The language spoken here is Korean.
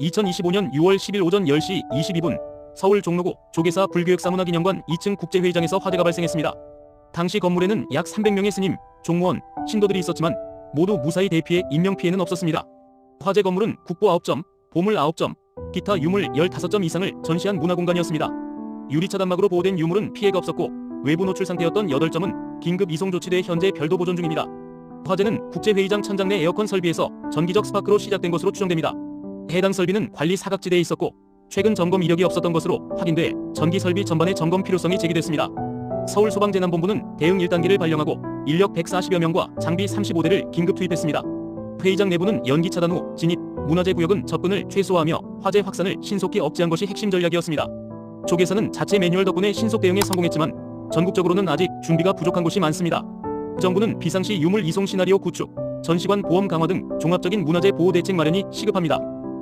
2025년 6월 10일 오전 10시 22분 서울 종로구 조계사 불교역사문화기념관 2층 국제회의장에서 화재가 발생했습니다. 당시 건물에는 약 300명의 스님, 종무원, 신도들이 있었지만 모두 무사히 대피해 인명피해는 없었습니다. 화재 건물은 국보 9점, 보물 9점, 기타 유물 15점 이상을 전시한 문화공간이었습니다. 유리차단막으로 보호된 유물은 피해가 없었고 외부 노출 상태였던 8점은 긴급 이송 조치돼 현재 별도 보존 중입니다. 화재는 국제회의장 천장 내 에어컨 설비에서 전기적 스파크로 시작된 것으로 추정됩니다. 해당 설비는 관리 사각지대에 있었고 최근 점검 이력이 없었던 것으로 확인돼 전기 설비 전반의 점검 필요성이 제기됐습니다. 서울소방재난본부는 대응 1단계를 발령하고 인력 140여 명과 장비 35대를 긴급 투입했습니다. 회의장 내부는 연기 차단 후 진입, 문화재 구역은 접근을 최소화하며 화재 확산을 신속히 억제한 것이 핵심 전략이었습니다. 조계사는 자체 매뉴얼 덕분에 신속 대응에 성공했지만 전국적으로는 아직 준비가 부족한 곳이 많습니다. 정부는 비상시 유물 이송 시나리오 구축, 전시관 보험 강화 등 종합적인 문화재 보호 대책 마련이 시급합니다.